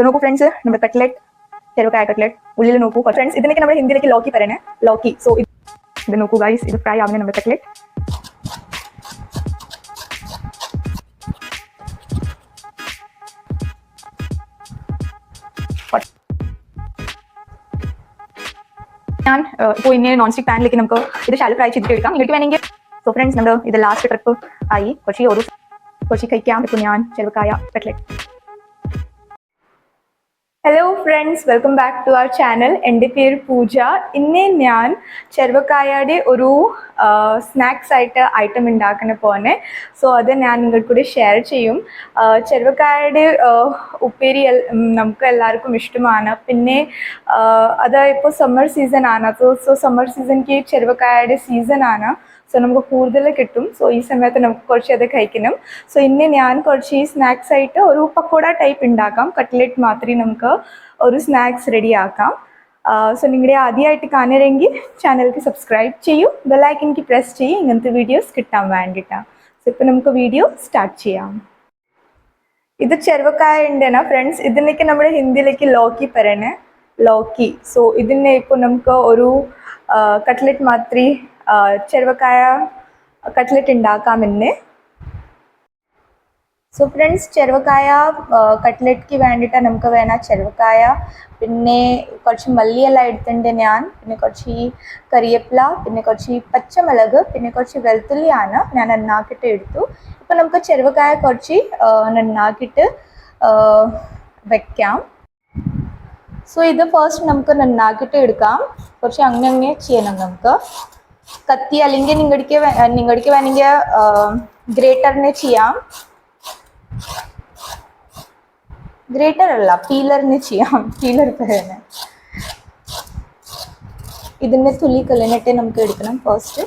So നോക്കൂ friends നമ്മുടെ cutlet ചെറുക്കായ cutlet ഉള്ളിൽ നോക്കൂ ഫ്രണ്ട്സ് ഇതിനൊക്കെ നമ്മുടെ ഹിന്ദിയിലേക്ക് ലോക്കി പറയണേ ലോക്കി സോ ഇത് നോക്കൂ ഗൈസ് ഇത് ഫ്രൈ ആവുന്ന നമ്മുടെ കട്ട്ലെറ്റ് ഞാൻ ഇപ്പോൾ ഇങ്ങനെ നോൺ സ്റ്റിക് പാനിലേക്ക് നമുക്ക് ഇത് ശാലു ഫ്രൈ ചെയ്തിട്ട് എടുക്കാം നിങ്ങൾക്ക് വേണമെങ്കിൽ സോ ഫ്രണ്ട്സ് നമ്മൾ ഇത് ലാസ്റ്റ് ട്രിപ്പ് ആയി കുറച്ച് ഒരു കുറച്ച് കഴിക്കാം ഇപ്പോൾ ഞാൻ ചെറുക്കായ cutlet hello friends welcome back to our channel എന്റെ പേര് പൂജ. ഇന്ന് ഞാൻ ചെറുവക്കായയുടെ ഒരു സ്നാക്സ് ആയിട്ട് ഐറ്റം ഉണ്ടാക്കുന്ന പോലെ സോ അത് ഞാൻ നിങ്ങൾക്ക് കൂടി ഷെയർ ചെയ്യും. ചെറുവക്കായയുടെ ഉപ്പേരി നമുക്ക് എല്ലാവർക്കും ഇഷ്ടമാണ്. പിന്നെ അത് ഇപ്പോൾ സമ്മർ സീസൺ ആണ്. സോ സമ്മർ സീസൺക്ക് ചെറുവക്കായയുടെ സീസൺ ആണ്. സോ നമുക്ക് കൂടുതൽ കിട്ടും. സോ ഈ സമയത്ത് നമുക്ക് കുറച്ച് അത് കഴിക്കണം. സോ ഇന്ന് ഞാൻ കുറച്ച് ഈ സ്നാക്സ് ആയിട്ട് ഒരു പക്കോട ടൈപ്പ് ഉണ്ടാക്കാം കട്ട്ലെറ്റ് മാത്രമേ നമുക്ക് ഒരു സ്നാക്സ് റെഡി ആക്കാം. സോ നിങ്ങളുടെ ആദ്യമായിട്ട് കാണരെങ്കിൽ ചാനലിക്ക് സബ്സ്ക്രൈബ് ചെയ്യൂ. ബെല്ലൈക്കൻക്ക് പ്രസ് ചെയ്യും. ഇങ്ങനത്തെ വീഡിയോസ് കിട്ടാൻ വേണ്ടിയിട്ടാണ് സോ ഇപ്പോൾ നമുക്ക് വീഡിയോ സ്റ്റാർട്ട് ചെയ്യാം. ഇത് ചെറുവക്കായ ഉണ്ടെന്നാ ഫ്രണ്ട്സ് ഇതിനൊക്കെ നമ്മുടെ ഹിന്ദിയിലേക്ക് ലോക്കി പറയണേ. ലോക്കി. സോ ഇതിനെ ഇപ്പോൾ നമുക്ക് ഒരു കട്ട്ലെറ്റ് മാത്രി ചെറുവക്കായ കട്ട്ലറ്റ് ഉണ്ടാക്കാം ഇന്ന് സോ ഫ്രണ്ട്സ് ചെറുവക്കായ കട്ട്ലെറ്റ്ക്ക് വേണ്ടിയിട്ട് നമുക്ക് വേണം ചെറുവക്കായ പിന്നെ കുറച്ച് മല്ലിയെല്ലാം എടുത്തിട്ടുണ്ട് ഞാൻ പിന്നെ കുറച്ച് കറിവേപ്പില പിന്നെ കുറച്ച് പച്ചമുളക് പിന്നെ കുറച്ച് വെളുത്തുള്ളിയാണ് ഞാൻ നന്നാക്കിയിട്ട് എടുത്തു. ഇപ്പം നമുക്ക് ചെറുവക്കായ കുറച്ച് നന്നാക്കിയിട്ട് വെക്കാം. സോ ഇത് ഫസ്റ്റ് നമുക്ക് നന്നാക്കിയിട്ട് എടുക്കാം. കുറച്ച് അങ്ങനെ അങ്ങനെ ചെയ്യണം നമുക്ക്. കത്തി അല്ലെങ്കിൽ നിങ്ങൾക്ക് നിങ്ങൾക്ക് വേണമെങ്കിൽ ഗ്രേറ്ററിനെ ചെയ്യാം. ഗ്രേറ്റർ അല്ല പീലറിന് ചെയ്യാം. പീലർ പറയുന്നത് ഇതിന്റെ തുള്ളി കല്ലിനിട്ട് നമുക്ക് എടുക്കണം. ഫസ്റ്റ്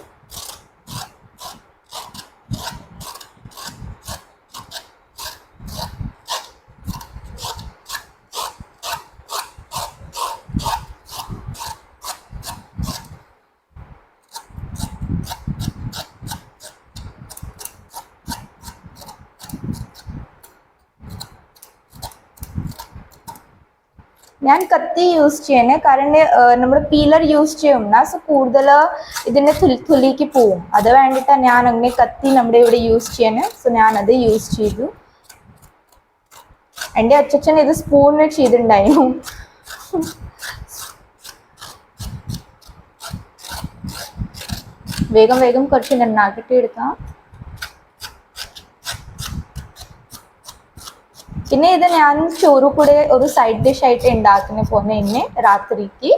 ഞാൻ കത്തി യൂസ് ചെയ്യണേ. കാരണം നമ്മൾ പീലർ യൂസ് ചെയ്യുന്ന. സോ കൂടുതൽ ഇതിന്റെ തുലി തുലിക്ക് പോവും. അത് വേണ്ടിയിട്ടാണ് ഞാൻ അങ്ങനെ കത്തി നമ്മുടെ ഇവിടെ യൂസ് ചെയ്യണേ. സോ ഞാൻ അത് യൂസ് ചെയ്തു. എന്റെ അച്ഛൻ ഇത് സ്പൂണിൽ ചെയ്തിട്ടുണ്ടായിരുന്നു. വേഗം വേഗം കുറച്ച് നന്നാക്കിയിട്ട് എടുക്കാം. പിന്നെ ഇത് ഞാൻ ചോറു കൂടെ ഒരു സൈഡ് ഡിഷ് ആയിട്ട് ഉണ്ടാക്കുന്ന പോലെ തന്നെ രാത്രിക്ക്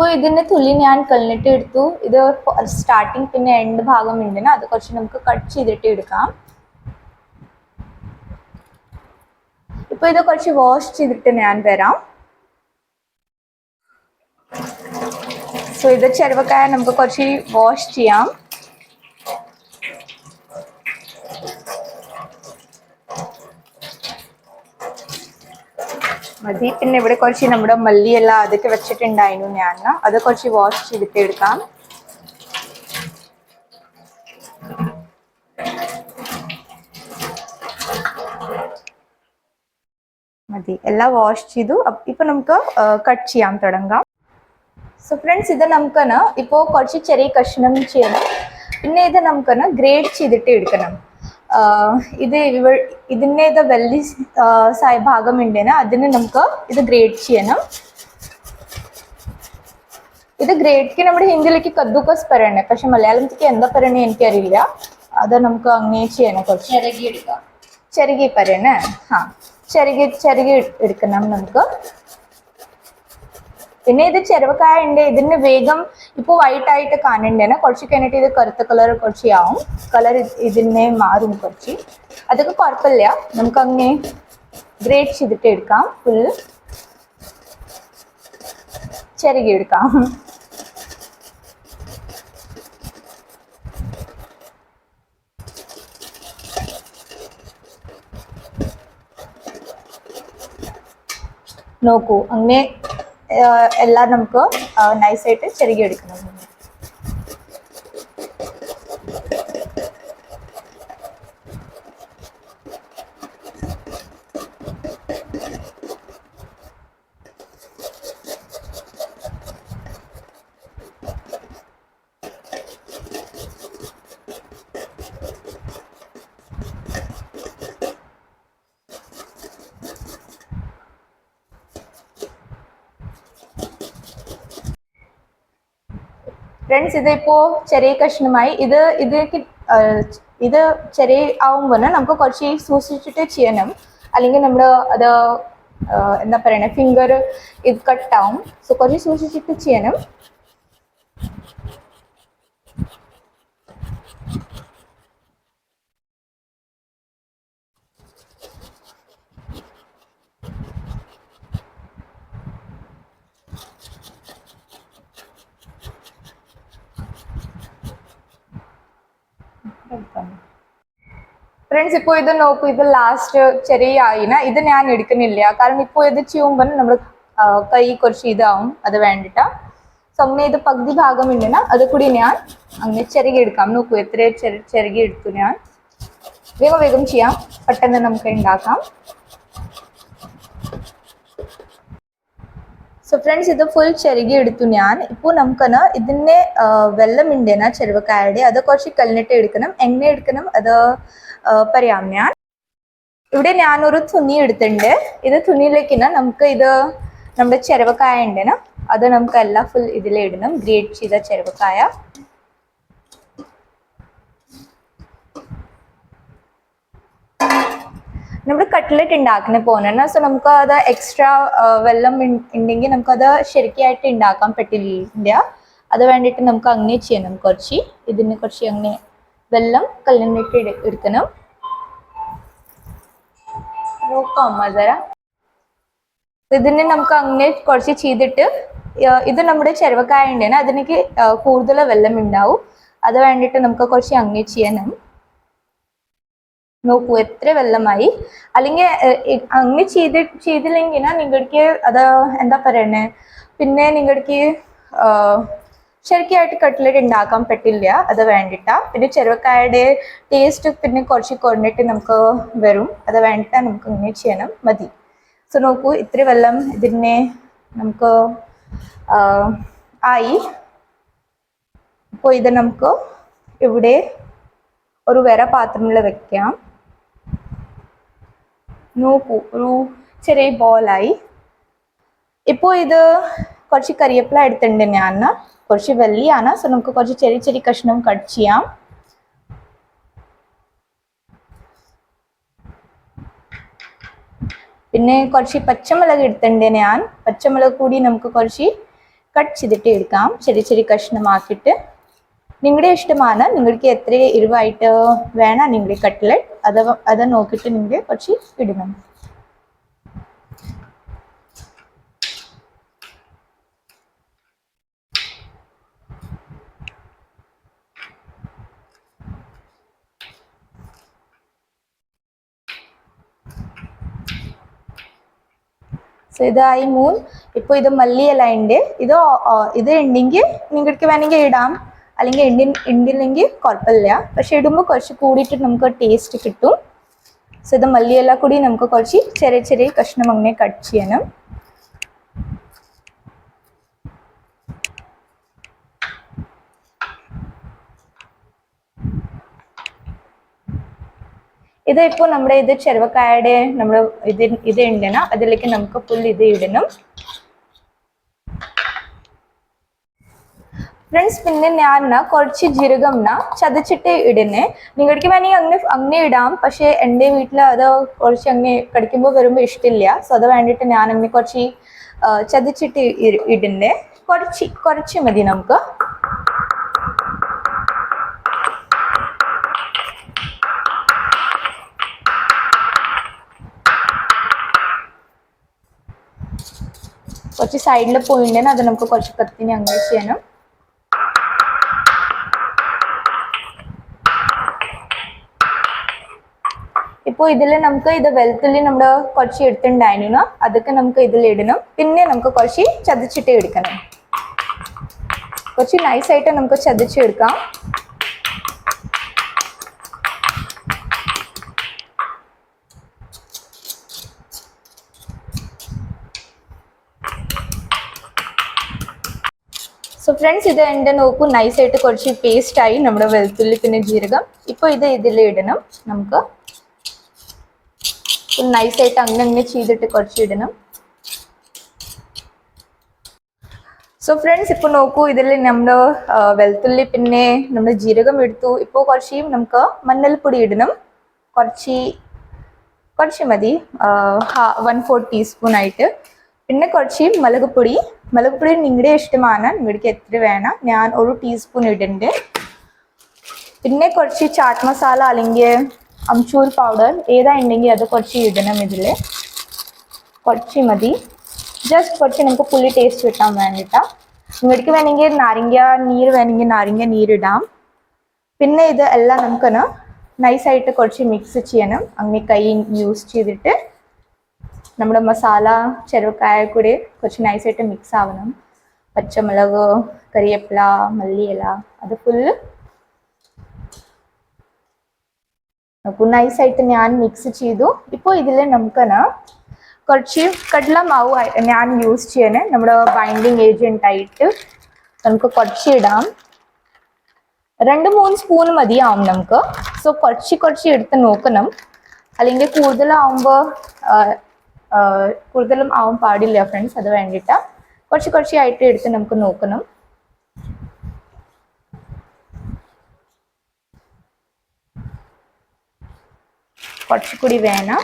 ഇപ്പോൾ ഇതിന്റെ തുള്ളി ഞാൻ കല്ലിട്ട് എടുത്തു. ഇത് സ്റ്റാർട്ടിങ് പിന്നെ എൻഡ് ഭാഗം ഉണ്ടെന്ന്. അത് കുറച്ച് നമുക്ക് കട്ട് ചെയ്തിട്ട് എടുക്കാം. ഇപ്പൊ ഇത് കുറച്ച് വാഷ് ചെയ്തിട്ട് ഞാൻ വരാം. സോ ഇത് ചെറുവക്കായ നമുക്ക് കുറച്ച് വാഷ് ചെയ്യാം. മതി. പിന്നെ ഇവിടെ കുറച്ച് നമ്മുടെ മല്ലിയെല്ലാം അതൊക്കെ വെച്ചിട്ടുണ്ടായിരുന്നു ഞാൻ. അത് കുറച്ച് വാഷ് ചെയ്തിട്ടെടുക്കാം. മതി. എല്ലാം വാഷ് ചെയ്തു. ഇപ്പൊ നമുക്ക് കട്ട് ചെയ്യാൻ തുടങ്ങാം. സോ ഫ്രണ്ട്സ് ഇത് നമുക്കാണ് ഇപ്പോൾ കുറച്ച് ചെറിയ കഷ്ണം ചെയ്യണം. പിന്നെ ഇത് നമുക്കാണ് ഗ്രേഡ് ചെയ്തിട്ട് എടുക്കണം ഇത് ഇവ ഇതിന്റെ ഇത് വെള്ളി ഭാഗം ഉണ്ടെന്ന് അതിന് നമുക്ക് ഇത് ഗ്രേഡ് ചെയ്യണം. ഇത് ഗ്രേഡ്ക്ക് നമ്മുടെ ഹിന്ദിയിലേക്ക് കദ്ദൂക്കസ് പറയണേ. പക്ഷെ മലയാളത്തിലേക്ക് എന്താ പറയണേ എനിക്കറിയില്ല. അത് നമുക്ക് അങ്ങനെ ചെയ്യണം കുറച്ച്. ചെറുകി പറയണേ. ആ ചെറുകി ചെറുകി എടുക്കണം നമുക്ക്. പിന്നെ ഇത് ചെറുവക്കായ ഉണ്ട് ഇതിന് വേഗം ഇപ്പോൾ വൈറ്റ് ആയിട്ട് കാണണ്ടേനെ കുറച്ച് കഴിഞ്ഞിട്ട് ഇത് കറുത്ത കളർ കുറച്ച് ആവും. കളർ ഇതിനെ മാറും കുറച്ച്. അതൊക്കെ കുഴപ്പമില്ല. നമുക്ക് അങ്ങനെ ഗ്രേറ്റ് ചെയ്തിട്ട് എടുക്കാം. ഫുൾ ചെറുകി എടുക്കാം നോക്കൂ. അങ്ങനെ എല്ലാം നമുക്ക് നൈസായിട്ട് ചെറുകി എടുക്കണം ഫ്രണ്ട്സ് ഇതിപ്പോ ചെറിയ കഷ്ണമായി. ഇത് ഇതിലേക്ക് ഇത് ചെറിയ ആവുമ്പോൾ നമുക്ക് കുറച്ച് സൂക്ഷിച്ചിട്ട് ചെയ്യണം. അല്ലെങ്കിൽ നമ്മൾ അത് എന്താ പറയണേ ഫിംഗർ ഇത് കട്ടാവും സോ കുറച്ച് സൂക്ഷിച്ചിട്ട് ചെയ്യണം. ഫ്രണ്ട്സ് ഇപ്പോൾ ഇത് നോക്കൂ ഇത് ലാസ്റ്റ് ചെറിയ ആയിന. ഇത് ഞാൻ എടുക്കുന്നില്ല. കാരണം ഇപ്പോൾ ഇത് ചെയ്യുമ്പോൾ നമ്മൾ കൈ കുറച്ച് ഇതാവും. അത് വേണ്ടിട്ടാ. സോ അങ്ങനെ ഇത് പകുതി ഭാഗം ഉണ്ടെന്ന അത് കൂടി ഞാൻ അങ്ങനെ ചെറുകി എടുക്കാം. നോക്കൂ എത്ര ചെറു ചെറുകി എടുത്തു ഞാൻ. വേഗം വേഗം ചെയ്യാം. പെട്ടെന്ന് നമുക്ക് ഉണ്ടാക്കാം. സോ ഫ്രണ്ട്സ് ഇത് ഫുൾ ചെറുകി എടുത്തു ഞാൻ. ഇപ്പോൾ നമുക്കന്ന് ഇതിന്റെ വെള്ളം ഉണ്ടേന ചെറുവക്കാരുടെ അത് കുറച്ച് കല്ലിട്ട് എടുക്കണം എങ്ങനെ എടുക്കണം അത് പറയാം ഞാൻ. ഇവിടെ ഞാനൊരു തുണി എടുത്തിട്ടുണ്ട്. ഇത് തുണിയിലേക്ക് നമുക്ക് ഇത് നമ്മുടെ ചെറുവക്കായ ഉണ്ടേന അത് നമുക്ക് എല്ലാം ഫുൾ ഇതിലിടണം ഗ്രേറ്റ് ചെയ്ത ചെറുവക്കായ നമ്മൾ കട്ട്ലറ്റ് ഉണ്ടാക്കുന്ന പോകുന്ന സോ നമുക്ക് അത് എക്സ്ട്രാ വെള്ളം ഉണ്ടെങ്കിൽ നമുക്കത് ശരിക്കായിട്ട് ഉണ്ടാക്കാൻ പറ്റില്ല. അത് വേണ്ടിയിട്ട് നമുക്ക് അങ്ങനെ ചെയ്യണം കുറച്ച്. ഇതിന് കുറച്ച് അങ്ങനെ വെള്ളം കല്ലിനിട്ട് എടു- എടുക്കണം. നോക്കാം മധുര ഇതിന് നമുക്ക് അങ്ങനെ കുറച്ച് ചെയ്തിട്ട് ഇത് നമ്മുടെ ചെറുവക്കായ ഉണ്ടെങ്കിൽ അതിനേക്ക് കൂടുതൽ വെള്ളം ഉണ്ടാവും അത് വേണ്ടിയിട്ട് നമുക്ക് കുറച്ച് അങ്ങനെ ചെയ്യണം. നോക്കൂ എത്ര വെള്ളമായി? അല്ലെങ്കിൽ അങ്ങനെ ചെയ്ത് ചെയ്തില്ലെങ്കിൽ നിങ്ങൾക്ക് അത് എന്താ പറയണേ? പിന്നെ നിങ്ങൾക്ക് ശരിക്കായിട്ട് കട്ട്ലറ്റ് ഉണ്ടാക്കാൻ പറ്റില്ല അത് വേണ്ടിട്ടാ. പിന്നെ ചെറുവക്കായുടെ ടേസ്റ്റ് പിന്നെ കുറച്ച് കുറഞ്ഞിട്ട് നമുക്ക് വരും അത് വേണ്ടിട്ടാ നമുക്ക് ഇങ്ങനെ ചെയ്യണം മതി. സോ നോക്കൂ ഇത്ര വെള്ളം ഇതിനെ നമുക്ക് ആയി. അപ്പോൾ ഇത് നമുക്ക് ഇവിടെ ഒരു വേറെ പാത്രങ്ങൾ വെക്കാം. നോക്കൂ ഒരു ചെറിയ ബോളായി ഇപ്പോൾ ഇത് കുറച്ച് കറിവേപ്പില എടുത്തിട്ടുണ്ട് ഞാൻ കുറച്ച് വെള്ളിയാണ് സോ നമുക്ക് കുറച്ച് ചെറിയ ചെറിയ കഷ്ണം കട്ട് ചെയ്യാം. പിന്നെ കുറച്ച് പച്ചമുളക് എടുത്തിട്ടുണ്ട് ഞാൻ. പച്ചമുളക് കൂടി നമുക്ക് കുറച്ച് കട്ട് ചെയ്തിട്ട് എടുക്കാം. ചെറിയ ചെറിയ കഷ്ണമാക്കിയിട്ട്. നിങ്ങളുടെ ഇഷ്ടമാണ്. നിങ്ങൾക്ക് എത്ര എരിവായിട്ട് വേണം നിങ്ങളുടെ കട്ട്ലറ്റ് അത് അത് നോക്കിയിട്ട് നിങ്ങൾ കുറച്ച് ഇടണം ഇപ്പോൾ ഇത് മല്ലിയില ഉണ്ട്. ഇത് ഓ- ഓ- ഇത് ഉണ്ടെങ്കിൽ നിങ്ങൾക്ക് വേണമെങ്കിൽ ഇടാം. അല്ലെങ്കിൽ ഇണ്ടി എണ്ണില്ലെങ്കിൽ കുഴപ്പമില്ല. പക്ഷെ ഇടുമ്പോൾ കുറച്ച് കൂടിയിട്ട് നമുക്ക് ടേസ്റ്റ് കിട്ടും. സോ ഇത് മല്ലിയെല്ലാം കൂടി നമുക്ക് കുറച്ച് ചെറിയ ചെറിയ കഷ്ണം അങ്ങനെ കട്ട് ചെയ്യണം. ഇത് ഇപ്പോൾ നമ്മുടെ ഇത് ചെറുവക്കായുടെ നമ്മുടെ ഇത് ഇത് ഉണ്ടന അതിലേക്ക് നമുക്ക് ഫുൾ ഇത് ഇടണം. ഫ്രണ്ട്സ് പിന്നെ ഞാൻ കുറച്ച് ജീരകം ചതച്ചിട്ട് ഇടുന്നേ. നിങ്ങൾക്ക് വേണമെങ്കിൽ അങ്ങനെ അങ്ങനെ ഇടാം. പക്ഷേ എന്റെ വീട്ടിൽ അത് കുറച്ച് അങ്ങനെ കടിക്കുമ്പോൾ വരുമ്പോൾ ഇഷ്ടമില്ല സോ അത് വേണ്ടിയിട്ട് ഞാൻ അങ്ങനെ കുറച്ച് ചതച്ചിട്ട് ഇടുന്നേ. കുറച്ച് കുറച്ച് മതി നമുക്ക്. കുറച്ച് സൈഡിൽ പോയിട്ടുണ്ടെങ്കിൽ അത് നമുക്ക് കുറച്ച് കത്തിന് അങ്ങനെ ചെയ്യണം. ഇപ്പോൾ ഇതിൽ നമുക്ക് ഇത് വെളുത്തുള്ളി നമ്മുടെ കുറച്ച് എടുത്തിട്ടുണ്ടായിരുന്നു അതൊക്കെ നമുക്ക് ഇതിൽ ഇടണം. പിന്നെ നമുക്ക് കുറച്ച് ചതച്ചിട്ട് എടുക്കണം. കുറച്ച് നൈസായിട്ട് നമുക്ക് ചതച്ചെടുക്കാം സോ ഫ്രണ്ട്സ് ഇത് എന്റെ നോക്കൂ നൈസായിട്ട് കുറച്ച് പേസ്റ്റ് ആയി നമ്മുടെ വെളുത്തുള്ളി പിന്നെ ജീരകം. ഇപ്പോൾ ഇത് ഇതിൽ ഇടണം. നമുക്ക് നൈസായിട്ട് അങ്ങനെ അങ്ങനെ ചെയ്തിട്ട് കുറച്ച് ഇടണം. സോ ഫ്രണ്ട്സ് ഇപ്പോൾ നോക്കൂ ഇതിൽ നമ്മുടെ ആ, വെളുത്തുള്ളി പിന്നെ നമ്മുടെ ജീരകം എടുത്തു. ഇപ്പോൾ കുറച്ച് നമുക്ക് മഞ്ഞൾപ്പൊടി ഇടണം. കുറച്ച് കുറച്ച് മതി. വൺ ഫോർ ടീസ്പൂൺ ആയിട്ട്. പിന്നെ കുറച്ച് മുളക് പൊടി. മുളക് പൊടി നിങ്ങളുടെ ഇഷ്ടമാണ്. നിങ്ങൾക്ക് എത്ര വേണം? ഞാൻ ഒരു ടീസ്പൂൺ ഇടുന്നുണ്ട് പിന്നെ കുറച്ച് ചാട്ട് മസാല അല്ലെങ്കിൽ അംചൂർ പൗഡർ ഏതാ ഉണ്ടെങ്കിൽ അത് കുറച്ച് ഇടണം ഇതിൽ കുറച്ച് മതി. ജസ്റ്റ് കുറച്ച് നമുക്ക് പുളി ടേസ്റ്റ് കിട്ടാൻ വേണ്ടിയിട്ടാ നിങ്ങൾക്ക് വേണമെങ്കിൽ നാരങ്ങ നീര് വേണമെങ്കിൽ നാരങ്ങ നീരിടാം. പിന്നെ ഇത് എല്ലാം നമുക്കൊന്ന് നൈസായിട്ട് കുറച്ച് മിക്സ് ചെയ്യണം. അങ്ങനെ കൈ യൂസ് ചെയ്തിട്ട് നമ്മുടെ മസാല ചെറുക്കായ കൂടി കുറച്ച് നൈസായിട്ട് മിക്സ് ആവണം. പച്ചമുളക് കറിവേപ്പില മല്ലിയില അത് ഫുള്ള് നോക്കൂ നൈസായിട്ട് ഞാൻ മിക്സ് ചെയ്തു. ഇപ്പോൾ ഇതിൽ നമുക്കെന്ന് കുറച്ച് കടല മാവ് ഞാൻ യൂസ് ചെയ്യണേ. നമ്മുടെ ബൈൻഡിങ് ഏജന്റ് ആയിട്ട് നമുക്ക് കുറച്ച് ഇടാം രണ്ട് മൂന്ന് സ്പൂൺ മതിയാവും നമുക്ക്. സോ കുറച്ച് കുറച്ച് എടുത്ത് നോക്കണം. അല്ലെങ്കിൽ കൂടുതലാവുമ്പോൾ കൂടുതലും ആവാൻ പാടില്ല ഫ്രണ്ട്സ് അത് വേണ്ടിയിട്ട് കുറച്ച് കുറച്ചായിട്ട് എടുത്ത് നമുക്ക് നോക്കണം. കുറച്ചുകൂടി വേണം.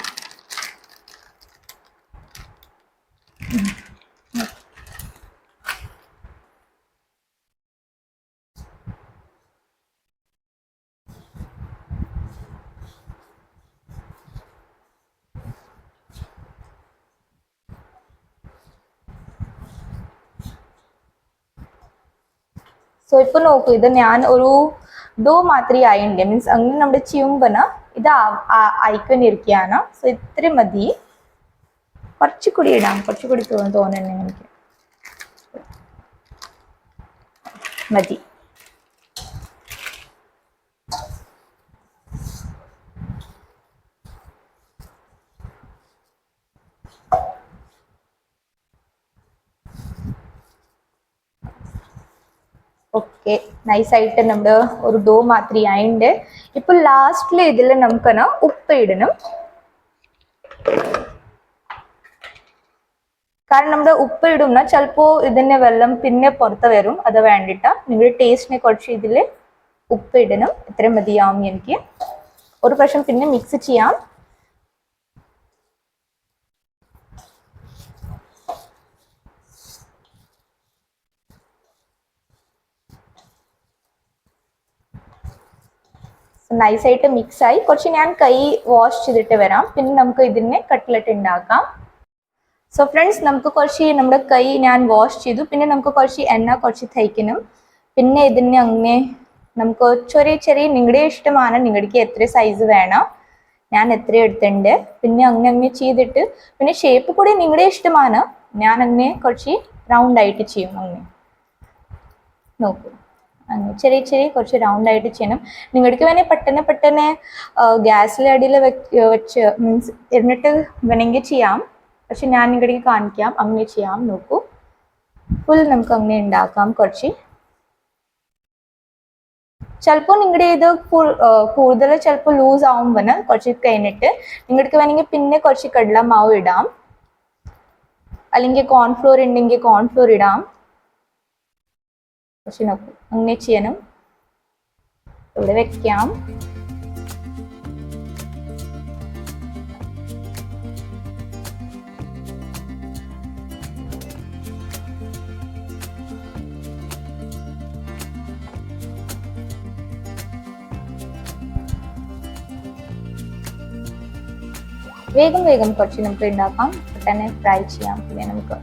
സോ ഇപ്പൊ നോക്കൂ ഇത് ഞാൻ ഒരു ഡോ മാത്രമേ ആയിണ്ട് മീൻസ് അങ്ങനെ നമ്മുടെ ചിയുമ്പന ഇത് ആയിക്കൊണ്ടിരിക്കുകയാണ് സോ ഇത്ര മതി. കുറച്ചുകൂടി ഇടാം. കുറച്ചുകൂടി തോന്നുന്നു തോന്നുന്നു എനിക്ക് മതി. നൈസായിട്ട് നമ്മുടെ ഒരു ഡോ മാത്രി ആയിണ്ട്. ഇപ്പൊ ലാസ്റ്റിൽ ഇതിൽ നമുക്കന ഉപ്പ് ഇടണം. കാരണം നമ്മുടെ ഉപ്പ് ഇടുന്ന ചിലപ്പോ ഇതിന്റെ വെള്ളം പിന്നെ പുറത്ത് വരും. അത് വേണ്ടിട്ട. നിങ്ങളുടെ ടേസ്റ്റിനെ കുറച്ച് ഇതിൽ ഉപ്പ് ഇടണം. ഇത്രയും മതിയാവും എനിക്ക്. ഒരു പ്രാവശ്യം പിന്നെ മിക്സ് ചെയ്യാം. നൈസായിട്ട് മിക്സ് ആയി കുറച്ച് ഞാൻ കൈ വാഷ് ചെയ്തിട്ട് വരാം. പിന്നെ നമുക്ക് ഇതിനെ കട്ട്ലറ്റ് ഉണ്ടാക്കാം സോ ഫ്രണ്ട്സ് നമുക്ക് കുറച്ച് നമ്മുടെ കൈ ഞാൻ വാഷ് ചെയ്തു. പിന്നെ നമുക്ക് കുറച്ച് എണ്ണ കുറച്ച് തയ്ക്കണം പിന്നെ ഇതിനെ അങ്ങനെ നമുക്ക് ചെറിയ ചെറിയ നിങ്ങളുടെ ഇഷ്ടമാണ്. നിങ്ങൾക്ക് എത്ര സൈസ് വേണം. ഞാൻ എത്ര എടുത്തിട്ടുണ്ട്. പിന്നെ അങ്ങനെ അങ്ങനെ ചെയ്തിട്ട് പിന്നെ ഷേപ്പ് കൂടി നിങ്ങളുടെ ഇഷ്ടമാണ്. ഞാൻ അങ്ങനെ കുറച്ച് റൗണ്ട് ആയിട്ട് ചെയ്യും അങ്ങനെ നോക്കൂ. ചെറിയ ചെറിയ കുറച്ച് റൗണ്ട് ആയിട്ട് ചെയ്യണം. നിങ്ങൾക്ക് വേണേൽ പെട്ടെന്ന് പെട്ടെന്ന് ഗ്യാസിലെ അടിയിൽ വെച്ച് മീൻസ് എന്നിട്ട് വേണമെങ്കിൽ ചെയ്യാം. പക്ഷെ ഞാൻ നിങ്ങളുടെ കാണിക്കാം. അങ്ങനെ ചെയ്യാം. നോക്കൂ. ഫുൾ നമുക്ക് അങ്ങനെ ഉണ്ടാക്കാം കുറച്ച്. ചിലപ്പോൾ നിങ്ങളുടെ ഇത് കൂടുതൽ ചിലപ്പോൾ ലൂസ് ആവുമ്പോൾ കുറച്ച് കഴിഞ്ഞിട്ട് നിങ്ങൾക്ക് വേണമെങ്കിൽ പിന്നെ കുറച്ച് കടല മാവ് ഇടാം. അല്ലെങ്കിൽ കോൺഫ്ലോർ ഉണ്ടെങ്കിൽ കോൺഫ്ലോർ ഇടാം. പക്ഷെ നോക്കൂ അങ്ങനെ ചെയ്യണം ഇവിടെ വെക്കാം. വേഗം വേഗം കുറച്ച് നമുക്ക് ഉണ്ടാക്കാം. പെട്ടെന്ന് ഫ്രൈ ചെയ്യാം. പിന്നെ നമുക്ക്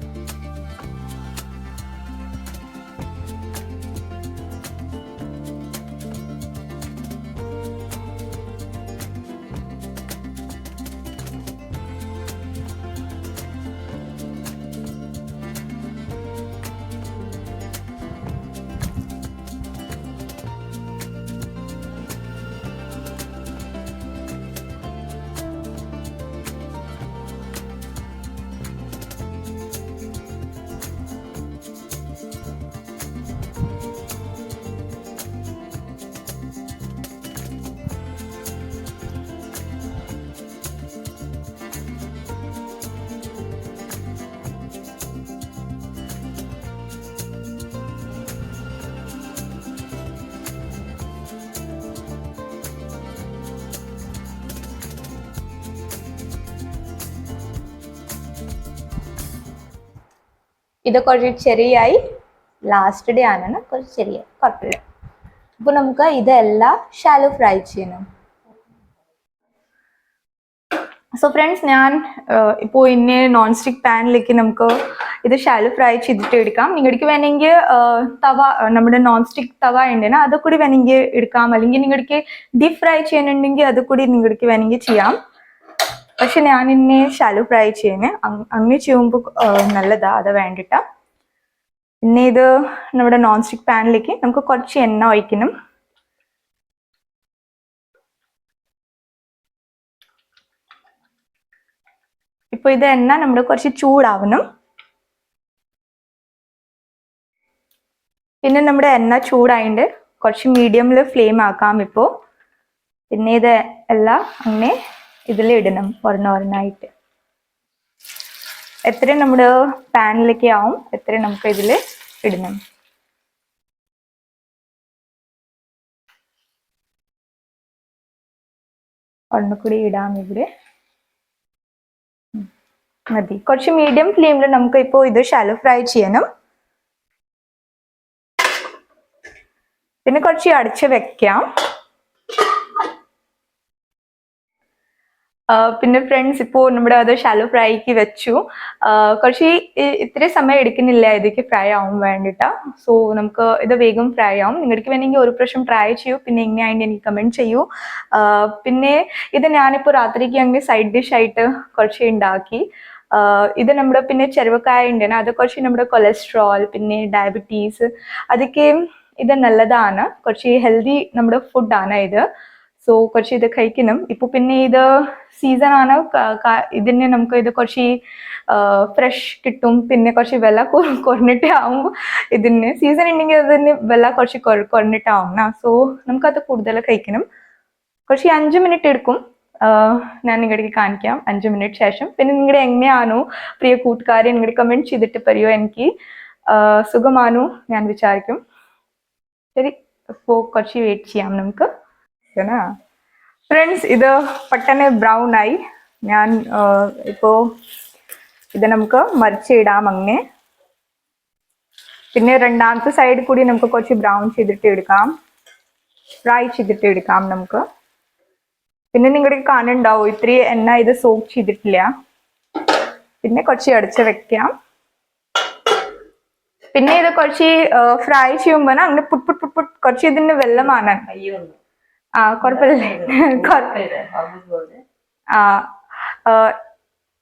ഇത് കുറച്ച് ചെറിയായി ലാസ്റ്റ് ഡേ ആണ് കുറച്ച് ചെറിയ കുഴപ്പമില്ല. അപ്പോൾ നമുക്ക് ഇതെല്ലാം ഷാലോ ഫ്രൈ ചെയ്യണം സോ ഫ്രണ്ട്സ് ഞാൻ ഇപ്പോൾ ഇന്നെ നോൺ സ്റ്റിക് പാനിലേക്ക് നമുക്ക് ഇത് ഷാലോ ഫ്രൈ ചെയ്തിട്ട് എടുക്കാം. നിങ്ങൾക്ക് വേണമെങ്കിൽ തവ നമ്മുടെ നോൺ സ്റ്റിക് തവ ഉണ്ടെങ്കിൽ അത് കൂടി വേണമെങ്കിൽ എടുക്കാം. അല്ലെങ്കിൽ നിങ്ങൾക്ക് ഡീപ് ഫ്രൈ ചെയ്യാനുണ്ടെങ്കിൽ അത് കൂടി നിങ്ങൾക്ക് വേണമെങ്കിൽ ചെയ്യാം. പക്ഷെ ഞാൻ ഇന്നെ ഷാലോ ഫ്രൈ ചെയ്യുന്നത് അങ്ങനെ ചെയ്യുമ്പോൾ നല്ലതാ അത് വേണ്ടിട്ട. പിന്നെ ഇത് നമ്മുടെ നോൺ സ്റ്റിക് പാനിലേക്ക് നമുക്ക് കുറച്ച് എണ്ണ ഒഴിക്കണം. ഇപ്പൊ ഇത് എണ്ണ നമ്മുടെ കുറച്ച് ചൂടാവണം. പിന്നെ നമ്മുടെ എണ്ണ ചൂടായിട്ട് കുറച്ച് മീഡിയമിൽ ഫ്ലെയിം ആക്കാം ഇപ്പോൾ പിന്നെ ഇത് എല്ലാം അങ്ങനെ ഇതിൽ ഇടണം ഒരെണ്ണൊരെണ്ണായിട്ട്. എത്ര നമ്മുടെ പാനിലേക്ക് ആവും എത്ര നമുക്ക് ഇതിൽ ഇടണം. ഒരെണ്ണക്കൂടി ഇടാം ഇവിടെ. മതി. കുറച്ച് മീഡിയം ഫ്ലെയിമിൽ നമുക്ക് ഇപ്പോൾ ഇത് ഷാലോ ഫ്രൈ ചെയ്യണം. പിന്നെ കുറച്ച് അടച്ച് വെക്കാം ആ, പിന്നെ ഫ്രണ്ട്സ് ഇപ്പോൾ നമ്മുടെ അത് ഷാലോ ഫ്രൈക്ക് വെച്ചു. കുറച്ച് ഇത്ര സമയം എടുക്കുന്നില്ല ഇതിക്ക് ഫ്രൈ ആവും വേണ്ടിട്ട്. സോ നമുക്ക് ഇത് വേഗം ഫ്രൈ ആവും. നിങ്ങൾക്ക് വേണമെങ്കിൽ ഒരു പ്രാവശ്യം ട്രൈ ചെയ്യൂ. പിന്നെ ഇങ്ങനെയായിട്ട് എനിക്ക് കമന്റ് ചെയ്യൂ. പിന്നെ ഇത് ഞാനിപ്പോൾ രാത്രിക്ക് അങ്ങനെ സൈഡ് ഡിഷ് ആയിട്ട് കുറച്ച് ഉണ്ടാക്കി. ഇത് നമ്മുടെ പിന്നെ ചെറുവക്കായ ഉണ്ടാണ് അത് കുറച്ച് നമ്മുടെ കൊളസ്ട്രോൾ പിന്നെ ഡയബറ്റീസ് അതൊക്കെ ഇത് നല്ലതാണ്. കുറച്ച് ഹെൽത്തി നമ്മുടെ ഫുഡാണ് ഇത്. സോ കുറച്ച് ഇത് കഴിക്കണം. ഇപ്പോൾ പിന്നെ ഇത് സീസൺ ആണ്. ഇതിന് നമുക്ക് ഇത് കുറച്ച് ഫ്രഷ് കിട്ടും. പിന്നെ കുറച്ച് വില കുറഞ്ഞിട്ടാവും ഇതിന് സീസൺ ഉണ്ടെങ്കിൽ അതിന് വില കുറച്ച് കുറ- കുറഞ്ഞിട്ടാവും സോ നമുക്കത് കൂടുതൽ കഴിക്കണം. കുറച്ച് അഞ്ച് മിനിറ്റ് എടുക്കും. ഞാൻ നിങ്ങളുടെ കാണിക്കാം. അഞ്ച് മിനിറ്റ് ശേഷം. പിന്നെ നിങ്ങളുടെ എങ്ങനെയാണോ പ്രിയ കൂട്ടുകാരെ നിങ്ങളുടെ കമന്റ് ചെയ്തിട്ട് പറയോ എനിക്ക്. സുഖമാണോ? ഞാൻ വിചാരിക്കും. ശരി. അപ്പോൾ കുറച്ച് വെയിറ്റ് ചെയ്യാം നമുക്ക്. ഫ്രണ്ട്സ് ഇത് പെട്ടെന്ന് ബ്രൗൺ ആയി. ഞാൻ ഇപ്പോ ഇത് നമുക്ക് മറിച്ചിടാം അങ്ങനെ പിന്നെ രണ്ടാമത്തെ സൈഡ് കൂടി നമുക്ക് കുറച്ച് ബ്രൗൺ ചെയ്തിട്ട് എടുക്കാം. ഫ്രൈ ചെയ്തിട്ട് എടുക്കാം നമുക്ക്. പിന്നെ നിങ്ങൾക്ക് കാണുന്നുണ്ടാവും? ഇത്രയും എണ്ണ ഇത് സോക്ക് ചെയ്തിട്ടില്ല. പിന്നെ കുറച്ച് അടച്ച് വെക്കാം. പിന്നെ ഇത് കുറച്ച് ഫ്രൈ ചെയ്യുമ്പോൾ അങ്ങനെ പുട്ട് പുട്ട് പുട്ട് കുറച്ച് ഇതിന് വെള്ളമാണ് ആ കുഴപ്പമില്ല.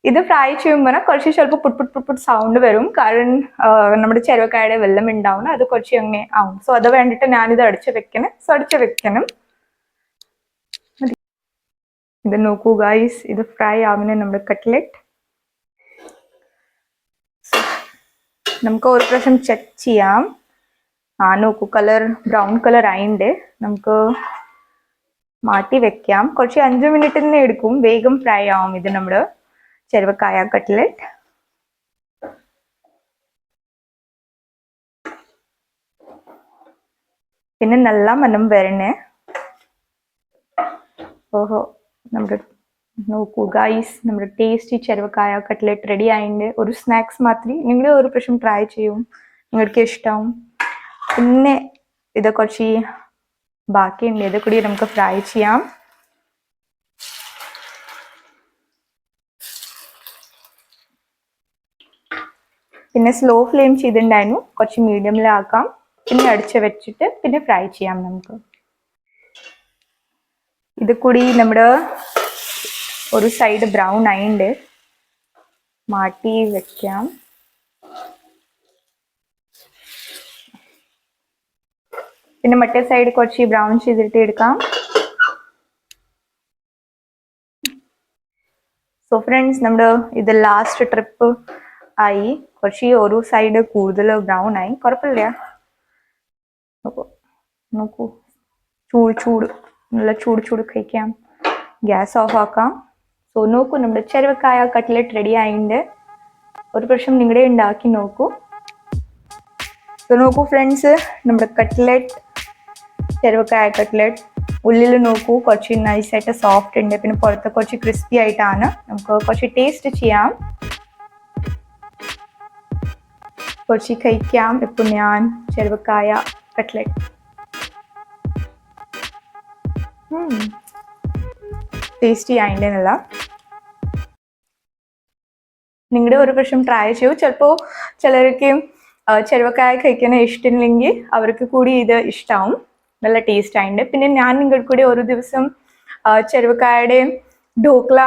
ഇത് ഫ്രൈ ചെയ്യുമ്പോൾ കുറച്ച് ചിലപ്പോൾ പുട്ട് പുട്ട് പുട്ട് പുട്ട് സൗണ്ട് വരും. കാരണം നമ്മുടെ ചെരുവക്കായുടെ വെള്ളം ഉണ്ടാവണം. അത് കുറച്ച് അങ്ങനെ ആവും. സോ അത് വേണ്ടിയിട്ട് ഞാനിത് അടിച്ച് വെക്കണം. സോ അടിച്ച് വെക്കണം. ഇത് നോക്കൂ ഗൈസ് ഇത് ഫ്രൈ ആവുന്ന നമ്മുടെ കട്ട്ലെറ്റ് നമുക്ക് ഒരു പ്രാവശ്യം ചെക്ക് ചെയ്യാം. ആ നോക്കൂ കളർ ബ്രൗൺ കളർ ആയിണ്ട്. നമുക്ക് മാറ്റി വെക്കാം. കുറച്ച് അഞ്ച് മിനിറ്റ് തന്നെ എടുക്കും. വേഗം ഫ്രൈ ആവും. ഇത് നമ്മുടെ ചെറുവക്കായ കട്ട്ലറ്റ് പിന്നെ നല്ല മനം വരണേ. ഓഹോ നമ്മുടെ നോക്കൂ ഗൈസ് നമ്മുടെ ടേസ്റ്റി ചെരുവക്കായ കട്ട്ലറ്റ് റെഡി ആയിട്ടുണ്ട് ഒരു സ്നാക്സ് മാത്രം നിങ്ങൾ ഒരു പ്രാവശ്യം ട്രൈ ചെയ്യും. നിങ്ങൾക്ക് ഇഷ്ടം പിന്നെ ഇത് കുറച്ച് ബാക്കിയുണ്ട്. ഇത് കൂടി നമുക്ക് ഫ്രൈ ചെയ്യാം. പിന്നെ സ്ലോ ഫ്ലെയിം ചെയ്തിട്ടുണ്ടായിരുന്നു. കുറച്ച് മീഡിയമിലാക്കാം പിന്നെ അടിച്ച് വെച്ചിട്ട് പിന്നെ ഫ്രൈ ചെയ്യാം നമുക്ക്. ഇത് കൂടി നമ്മുടെ ഒരു സൈഡ് ബ്രൗൺ ആയിണ്ട് മാറ്റി വെക്കാം. പിന്നെ മറ്റേ സൈഡ് കുറച്ച് ബ്രൗൺ ചെയ്തിട്ട് എടുക്കാം. സോ ഫ്രണ്ട്സ് നമ്മുടെ ഇത് ലാസ്റ്റ് ട്രിപ്പ് ആയി. കുറച്ച് ഒരു സൈഡ് കൂടുതൽ ബ്രൗൺ ആയി. കുഴപ്പമില്ല. നോക്കൂ ചൂട് ചൂട്. നല്ല ചൂട് ചൂട് കഴിക്കാം. ഗ്യാസ് ഓഫ് ആക്കാം. സോ നോക്കൂ നമ്മുടെ ചെരുവക്കായ കട്ട്ലറ്റ് റെഡി ആയിട്ടുണ്ട് ഒരു പ്രാവശ്യം നിങ്ങളുടെ ഉണ്ടാക്കി നോക്കൂ. സോ നോക്കൂ ഫ്രണ്ട്സ് നമ്മുടെ കട്ട്ലറ്റ് ചെരുവക്കായ കട്ട്ലറ്റ് ഉള്ളിൽ നോക്കൂ. കുറച്ച് നൈസായിട്ട് സോഫ്റ്റ് ഉണ്ട്. പിന്നെ പുറത്ത് കുറച്ച് ക്രിസ്പി ആയിട്ടാണ്. നമുക്ക് കുറച്ച് ടേസ്റ്റ് ചെയ്യാം. കുറച്ച് കഴിക്കാം. ഇപ്പം ഞാൻ ചെരുവക്കായ കട്ട്ലറ്റ് ടേസ്റ്റി ആയിണ്ടെന്നല്ല നിങ്ങളുടെ ഒരു പ്രാവശ്യം ട്രൈ ചെയ്യൂ. ചിലപ്പോൾ ചിലർക്ക് ചെറുവക്കായ കഴിക്കാൻ ഇഷ്ടമില്ലെങ്കിൽ അവർക്ക് കൂടി ഇത് ഇഷ്ടമാവും നല്ല ടേസ്റ്റ് ആയിട്ടുണ്ട് പിന്നെ ഞാൻ നിങ്ങൾക്ക് കൂടി ഒരു ദിവസം ചെറുവക്കായുടെ ഡോക്ല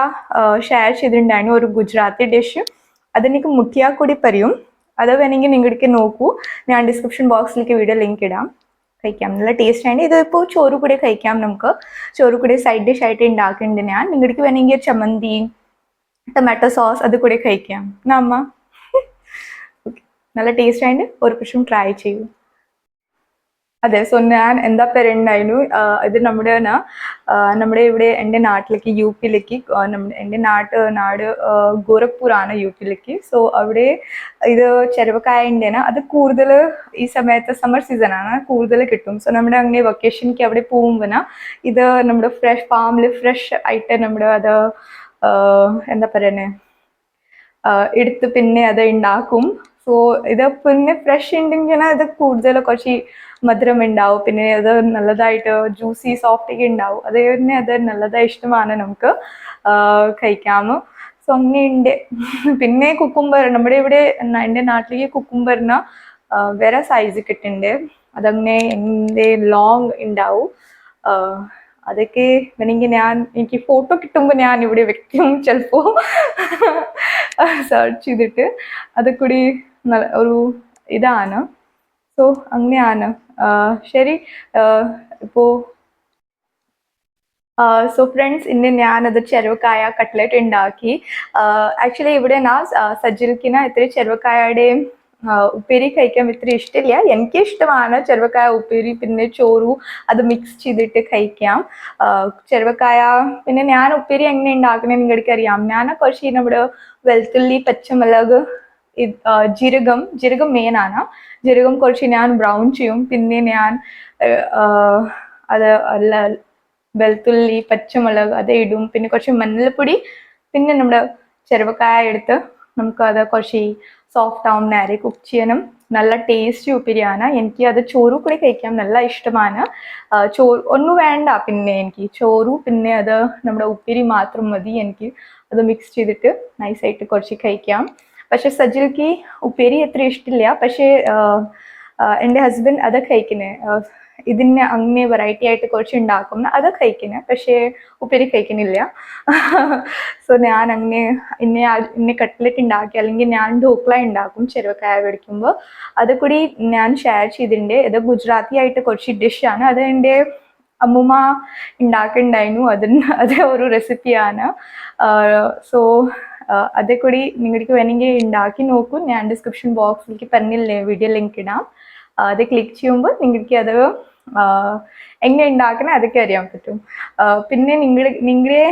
ഷെയർ ചെയ്തിട്ടുണ്ടായിരുന്നു ഒരു ഗുജറാത്തി ഡിഷ് അതെനിക്ക് മുട്ടിയാ കൂടി പറയും. അത് വേണമെങ്കിൽ നിങ്ങൾക്ക് നോക്കൂ. ഞാൻ ഡിസ്ക്രിപ്ഷൻ ബോക്സിലേക്ക് വീഡിയോ ലിങ്ക് ഇടാം. കഴിക്കാം. നല്ല ടേസ്റ്റ് ആണ് ഇതിപ്പോൾ ചോറ് കൂടെ കഴിക്കാം നമുക്ക്. ചോറ് കൂടെ സൈഡ് ഡിഷ് ആയിട്ട് ഉണ്ടാക്കുന്നുണ്ട് ഞാൻ. നിങ്ങൾക്ക് വേണമെങ്കിൽ ചമ്മന്തി ടൊമാറ്റോ സോസ് അത് കൂടെ കഴിക്കാം. എന്നാ അമ്മ. നല്ല ടേസ്റ്റ് ആയിട്ട് ഒരു പ്രാവശ്യം ട്രൈ ചെയ്യൂ. അതെ സോ ഞാൻ എന്താ പറയുണ്ടായിരുന്നു ഇത് നമ്മുടെ നമ്മുടെ ഇവിടെ എന്റെ നാട്ടിലേക്ക് യു പിയിലേക്ക് നമ്മുടെ എന്റെ നാട്ട് നാട് ഗോരഖ്പൂർ ആണ് യു പിയിലേക്ക്. സോ അവിടെ ഇത് ചെറുവക്കായന്റെന അത് കൂടുതൽ ഈ സമയത്ത് സമ്മർ സീസൺ ആണ് കൂടുതൽ കിട്ടും. സോ നമ്മുടെ അങ്ങനെ വെക്കേഷനിക്ക് അവിടെ പോകുമ്പോൾ ഇത് നമ്മുടെ ഫ്രഷ് ഫാമിൽ ഫ്രഷ് ആയിട്ട് നമ്മുടെ അത് എന്താ പറയുന്നത് എടുത്ത് പിന്നെ അത് ഉണ്ടാക്കും സോ ഇത് പിന്നെ ഫ്രഷ് ഉണ്ടെങ്കിൽ ഇത് കൂടുതൽ കുറച്ച് മധുരം ഉണ്ടാവും പിന്നെ അത് നല്ലതായിട്ട് ജ്യൂസി സോഫ്റ്റ് ഒക്കെ ഉണ്ടാവും. അത് തന്നെ അത് നല്ലതായി ഇഷ്ടമാണ് നമുക്ക്. കഴിക്കാം. സോ അങ്ങനെയുണ്ട്. പിന്നെ കുക്കുംബർ നമ്മുടെ ഇവിടെ എന്റെ നാട്ടിലേക്ക് കുക്കുംബറിന് വേറെ സൈസ് കിട്ടുന്നുണ്ട് അതങ്ങനെ എന്റെ ലോങ് ഉണ്ടാവും. അതൊക്കെ വേണമെങ്കിൽ ഞാൻ എനിക്ക് ഫോട്ടോ കിട്ടുമ്പോൾ ഞാൻ ഇവിടെ വെക്കും ചിലപ്പോൾ സെർച്ച് ചെയ്തിട്ട്. അത് കൂടി ഒരു ഇതാണ്. സോ അങ്ങനെയാണ്. ശരി. ഇപ്പോൾ സോ ഫ്രണ്ട്സ് ഇന്ന് ഞാനത് ചെറുവക്കായ കട്ട്ലറ്റ് ഉണ്ടാക്കി. ആക്ച്വലി ഇവിടെ നാ സജ്ജിക്കുന്ന ഇത്തിരി ചെറുവക്കായയുടെയും ഉപ്പേരി കഴിക്കാൻ ഇത്ര ഇഷ്ടമില്ല എനിക്ക് ഇഷ്ടമാണ് ചെറുവക്കായ ഉപ്പേരി പിന്നെ ചോറു അത് മിക്സ് ചെയ്തിട്ട് കഴിക്കാം. ചെറുവക്കായ പിന്നെ ഞാൻ ഉപ്പേരി എങ്ങനെ ഉണ്ടാക്കണേ നിങ്ങൾക്ക് അറിയാം ഞാൻ കുറച്ച് നമ്മുടെ വെളുത്തുള്ളി പച്ചമുളക് ജീരകം ജീരകം ആണ്. ജീരകം കുറച്ച് ഞാൻ ബ്രൗൺ ചെയ്യും. പിന്നെ ഞാൻ അത് അല്ല വെളുത്തുള്ളി പച്ചമുളക് അത് ഇടും. പിന്നെ കുറച്ച് മഞ്ഞൾപ്പൊടി പിന്നെ നമ്മുടെ ചെറുവക്കായ എടുത്ത് നമുക്ക് അത് കുറച്ച് സോഫ്റ്റ് ആവും നേരെ കുക്ക് ചെയ്യണം. നല്ല ടേസ്റ്റി ഉപ്പിരിയാണ് എനിക്ക് അത് ചോറു കൂടി കഴിക്കാൻ നല്ല ഇഷ്ടമാണ്. ചോറ് ഒന്നും വേണ്ട. പിന്നെ എനിക്ക് ചോറു പിന്നെ അത് നമ്മുടെ ഉപ്പിരി മാത്രം മതി. എനിക്ക് അത് മിക്സ് ചെയ്തിട്ട് നൈസായിട്ട് കുറച്ച് കഴിക്കാം. പക്ഷെ സജിൽക്ക് ഉപ്പേരി അത്ര ഇഷ്ടമില്ല പക്ഷേ എന്റെ ഹസ്ബൻഡ് അത് കഴിക്കുന്നത് ഇതിന് അങ്ങനെ വെറൈറ്റി ആയിട്ട് കുറച്ച് ഉണ്ടാക്കും അത് കഴിക്കുന്നത് പക്ഷേ ഉപ്പേരി കഴിക്കുന്നില്ല സോ ഞാൻ അങ്ങനെ ഇന്നെ ഇന്നെ കട്ട്ലറ്റ് ഉണ്ടാക്കി അല്ലെങ്കിൽ ഞാൻ ഢോക്ല ഉണ്ടാക്കും ചെറുവക്കായ മേടിക്കുമ്പോൾ അത് കൂടി ഞാൻ ഷെയർ ചെയ്തിട്ടുണ്ട് ഇത് ഗുജറാത്തി ആയിട്ട് കുറച്ച് ഡിഷാണ് അത് എന്റെ അമ്മുമ്മ ഉണ്ടാക്കുന്നുണ്ടായിരുന്നു അതിന് അത് ഒരു റെസിപ്പിയാണ് സോ അത് കൂടി നിങ്ങൾക്ക് വേണമെങ്കിൽ ഉണ്ടാക്കി നോക്കൂ. ഞാൻ ഡിസ്ക്രിപ്ഷൻ ബോക്സിലേക്ക് പറഞ്ഞില്ലേ വീഡിയോ ലിങ്ക് ഇടാം. അത് ക്ലിക്ക് ചെയ്യുമ്പോൾ നിങ്ങൾക്ക് അത് എങ്ങനെ ഉണ്ടാക്കണേ അതൊക്കെ അറിയാൻ പറ്റും. പിന്നെ നിങ്ങൾ നിങ്ങളെ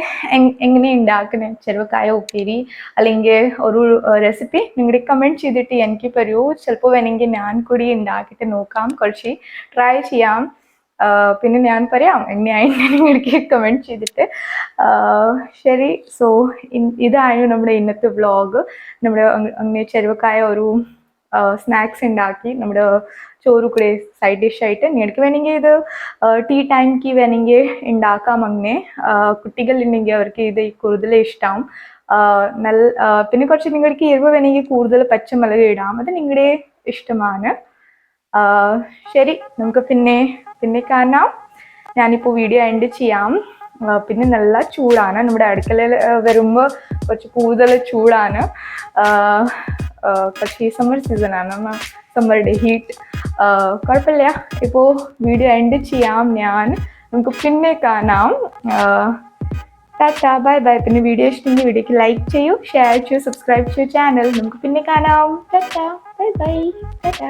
എങ്ങനെ ഉണ്ടാക്കണേ? ചെറുവക്കായ ഉപ്പേരി അല്ലെങ്കിൽ ഒരു റെസിപ്പി നിങ്ങൾ കമന്റ് ചെയ്തിട്ട് എനിക്ക് പറയൂ ചിലപ്പോൾ വേണമെങ്കിൽ ഞാൻ കൂടി ഉണ്ടാക്കിയിട്ട് നോക്കാം. കുറച്ച് ട്രൈ ചെയ്യാം. പിന്നെ ഞാൻ പറയാം. നിങ്ങൾക്ക് കമന്റ് ചെയ്തിട്ട്. ശരി. സോ ഇതായിരുന്നു നമ്മുടെ ഇന്നത്തെ വ്ളോഗ് നമ്മുടെ അങ്ങ് അങ്ങനെ ചെരുവക്കായ ഒരു സ്നാക്സ് ഉണ്ടാക്കി. നമ്മുടെ ചോറ് കൂടെ സൈഡ് ഡിഷായിട്ട് നിങ്ങൾക്ക് വേണമെങ്കിൽ ഇത് ടീ ടൈംക്ക് വേണമെങ്കിൽ ഉണ്ടാക്കാം അങ്ങനെ. കുട്ടികളുണ്ടെങ്കിൽ അവർക്ക് ഇത് കൂടുതൽ ഇഷ്ടമാവും നല്ല പിന്നെ കുറച്ച് നിങ്ങൾക്ക് എരിവ് വേണമെങ്കിൽ കൂടുതൽ പച്ചമുളക് ഇടാം. അത് നിങ്ങളുടെ ഇഷ്ടമാണ്. ശരി. നമുക്ക് പിന്നെ പിന്നെ കാരണം ഞാനിപ്പോൾ വീഡിയോ എൻഡ് ചെയ്യാം. പിന്നെ നല്ല ചൂടാണ്. നമ്മുടെ അടുക്കളയിൽ വരുമ്പോൾ കുറച്ച് കൂടുതൽ ചൂടാണ്. പക്ഷേ സമ്മർ സീസണാണ് സമ്മറുടെ ഹീറ്റ് കുഴപ്പമില്ല. ഇപ്പോൾ വീഡിയോ എൻഡ് ചെയ്യാം ഞാൻ. നമുക്ക് പിന്നെ കാണാം. Tata bye bye. പിന്നെ വീഡിയോ ഇഷ്ടമെങ്കിൽ വീഡിയോക്ക് ലൈക്ക് ചെയ്യൂ ഷെയർ ചെയ്യൂ സബ്സ്ക്രൈബ് ചെയ്യൂ ചാനൽ നമുക്ക് പിന്നെ കാണാം. Tata bye bye. ടാറ്റ.